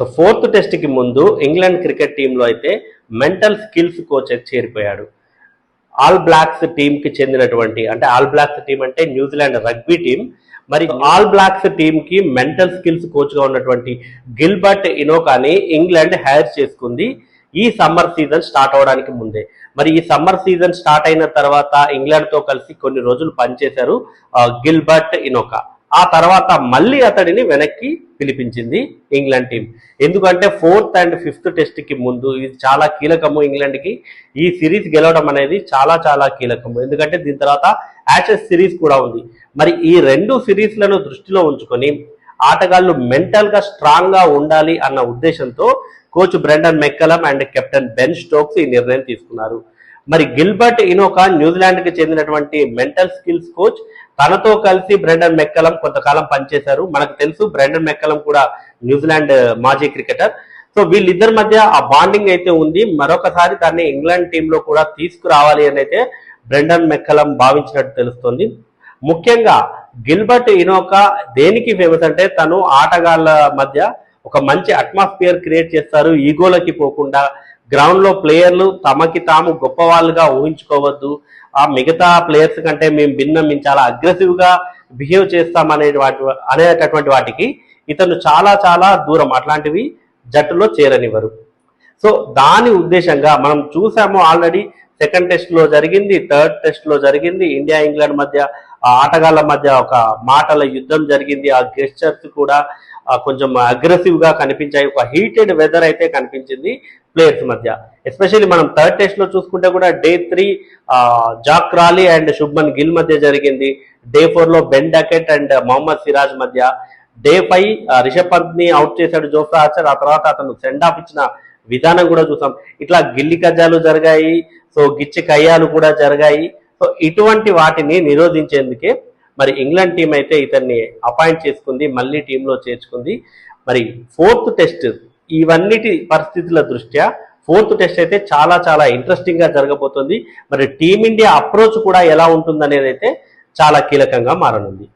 So fourth టెస్ట్కి ముందు England cricket టీంలో అయితే మెంటల్ స్కిల్స్ కోచ్ చేరిపోయాడు. ఆల్ బ్లాక్స్ టీంకి చెందినటువంటి అంటే ఆల్ బ్లాక్స్ టీం అంటే న్యూజిలాండ్ రగ్బీ టీం మరి ఆల్ బ్లాక్స్ టీంకి మెంటల్ స్కిల్స్ కోచ్గా ఉన్నటువంటి గిల్బర్ట్ ఇనోకాని ఇంగ్లాండ్ హైర్ చేసుకుంది. ఈ సమ్మర్ సీజన్ స్టార్ట్ అవడానికి ముందే. మరి ఈ సమ్మర్ సీజన్ స్టార్ట్ అయిన తర్వాత ఇంగ్లాండ్తో కలిసి కొన్ని రోజులు పనిచేశారు గిల్బర్ట్ ఇనోకా ఆ తర్వాత మళ్ళీ అతడిని వెనక్కి పిలిపించింది ఇంగ్లాండ్ టీం. ఎందుకంటే ఫోర్త్ అండ్ ఫిఫ్త్ టెస్ట్కి ముందు ఇది చాలా కీలకము ఇంగ్లాండ్కి ఈ సిరీస్ గెలవడం అనేది చాలా చాలా కీలకము. ఎందుకంటే దీని తర్వాత యాషెస్ సిరీస్ కూడా ఉంది. మరి ఈ రెండు సిరీస్లను దృష్టిలో ఉంచుకొని ఆటగాళ్ళు మెంటల్గా స్ట్రాంగ్గా ఉండాలి అన్న ఉద్దేశంతో coach Brendon McCullum and captain Ben Stokes ఈ నిర్ణయం తీసుకున్నారు. మరి గిల్బర్ట్ ఇనోకా న్యూజిలాండ్కి చెందినటువంటి మెంటల్ స్కిల్స్ కోచ్. తనతో కలిసి బ్రెండన్ మెక్కలం కొంతకాలం పనిచేశారు. మనకు తెలుసు బ్రెండన్ మెక్కలం కూడా న్యూజిలాండ్ మాజీ క్రికెటర్. సో వీళ్ళిద్దరి మధ్య ఆ బాండింగ్ అయితే ఉంది. మరొకసారి దాన్ని ఇంగ్లాండ్ టీంలో కూడా తీసుకురావాలి అని అయితే బ్రెండన్ మెక్కలం భావించినట్టు తెలుస్తుంది. ముఖ్యంగా గిల్బర్ట్ ఇనోకా దేనికి ఫేమస్ అంటే తను ఆటగాళ్ళ మధ్య ఒక మంచి అట్మాస్ఫియర్ క్రియేట్ చేస్తారు. ఈగోలకి పోకుండా గ్రౌండ్లో ప్లేయర్లు తమకి తాము గొప్ప వాళ్ళుగా ఊహించుకోవద్దు. ఆ మిగతా ప్లేయర్స్ కంటే మేము భిన్నం మేము చాలా అగ్రెసివ్గా బిహేవ్ చేస్తాం అనే వాటి అనేటటువంటి వాటికి ఇతను చాలా చాలా దూరం. అట్లాంటివి జట్టులో చేరనివ్వరు. సో దాని ఉద్దేశంగా మనం చూసాము ఆల్రెడీ సెకండ్ టెస్ట్లో జరిగింది థర్డ్ టెస్ట్లో జరిగింది ఇండియా ఇంగ్లాండ్ మధ్య ఆ ఆటగాళ్ళ మధ్య ఒక మాటల యుద్ధం జరిగింది. ఆ గెస్చర్స్ కూడా కొంచెం అగ్రెసివ్గా కనిపించాయి. ఒక హీటెడ్ వెదర్ అయితే కనిపించింది ప్లేయర్స్ మధ్య. ఎస్పెషల్లీ మనం థర్డ్ టెస్ట్లో చూసుకుంటే కూడా day three Zak Crawley and Shubman Gill మధ్య జరిగింది. డే ఫోర్లో Ben Duckett and Mohammed Siraj మధ్య. డే ఫైవ్ రిషబ్ పంత్ని అవుట్ చేశాడు జోఫ్రా ఆచర్. ఆ తర్వాత అతను సెండ్ ఆఫ్ ఇచ్చిన విధానం కూడా చూసాం. ఇట్లా గిల్లి కజ్జాలు జరిగాయి సో గిచ్చి కయ్యాలు కూడా జరిగాయి. సో ఇటువంటి వాటిని నిరోధించేందుకే మరి ఇంగ్లాండ్ టీం అయితే ఇతన్ని అపాయింట్ చేసుకుంది మళ్ళీ టీంలో చేర్చుకుంది. మరి ఫోర్త్ టెస్ట్ ఇవన్నిటి పరిస్థితుల దృష్ట్యా ఫోర్త్ టెస్ట్ అయితే చాలా చాలా ఇంట్రెస్టింగ్గా జరగబోతుంది. మరి టీమిండియా అప్రోచ్ కూడా ఎలా ఉంటుందనేది అయితే చాలా కీలకంగా మారనుంది.